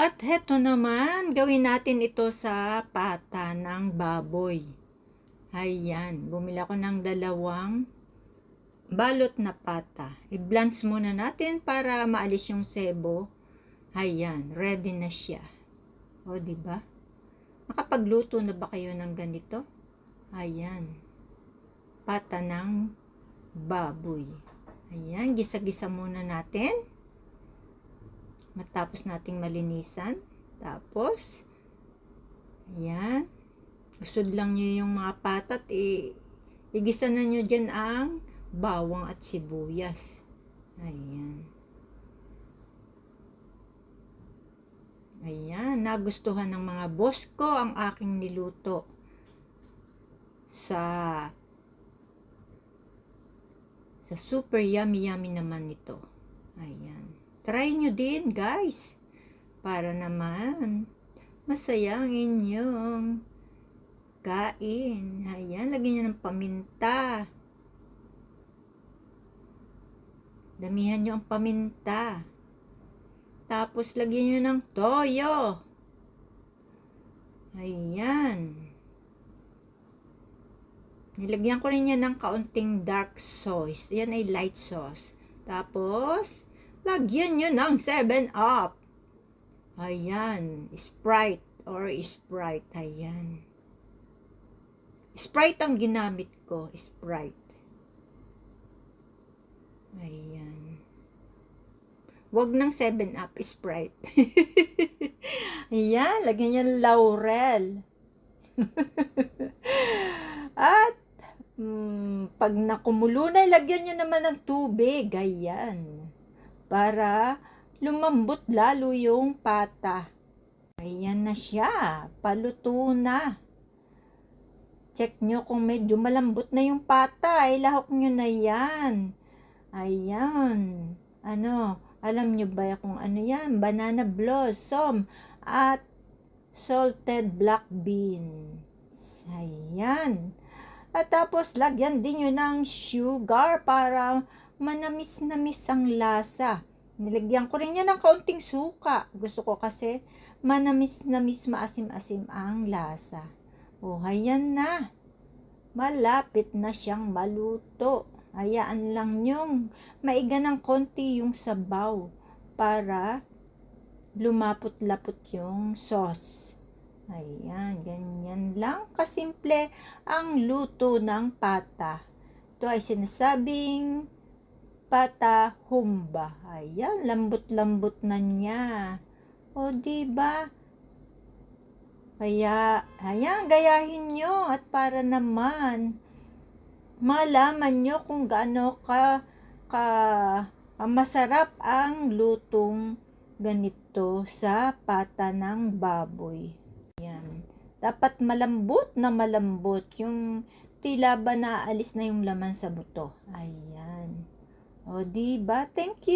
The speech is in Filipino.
At heto naman, gawin natin ito sa pata ng baboy. Ayan, bumili ako ng dalawang balot na pata. I-blanch muna natin para maalis yung sebo. Ayan, ready na siya. O, ba? Nakapagluto na ba kayo ng ganito? Ayan. Pata ng baboy. Ayan, gisa-gisa muna natin. Matapos nating malinisan. Tapos, ayan. Usod lang nyo yung mga patat. I igisa na nyo dyan ang bawang at sibuyas. Ayan. Ayan, nagustuhan ng mga boss ko ang aking niluto sa sa super yummy yummy naman ito. Ayan. Try nyo din, guys. Para naman masaya ang inyong kain. Ayan, lagyan nyo ng paminta. Damihan nyo ang paminta. Tapos, lagyan nyo ng toyo. Ayan. Nilagyan ko rin yan ng kaunting dark sauce. Yan ay light sauce. Tapos, lagyan nyo ng 7-up. Ayan. Sprite or Sprite. Ayan. Sprite ang ginamit ko. Sprite. Ayan. Huwag ng 7-up. Sprite. Ayan. Lagyan nyo laurel. At mm, pag nakumulo na, lagyan nyo naman ng tubig. Ayan. Para lumambot lalo yung pata. Ayan na siya. Paluto na. Check nyo kung medyo malambot na yung pata. Ilahok nyo na yan. Ayan. Ano, alam nyo ba kung ano yan? Banana blossom at salted black beans. Ayan. At tapos, lagyan din nyo ng sugar para manamis-namis ang lasa. Nilagyan ko rin yan ng kaunting suka. Gusto ko kasi manamis-namis, maasim-asim ang lasa. O, ayan na. Malapit na siyang maluto. Hayaan lang nyong maiga ng konti yung sabaw para lumapot-lapot yung sauce. Ayan, ganyan lang kasimple ang luto ng pata. Ito ay sinasabing pata humba. Ayan, lambot-lambot na niya. O, di ba? Kaya, ayan, gayahin nyo at para naman malaman nyo kung gaano ka, ka, ka masarap ang lutong ganito sa pata ng baboy. Yan. Dapat malambot na malambot. Yung tila ba naalis na yung laman sa buto. Ayan. O, diba? Thank you.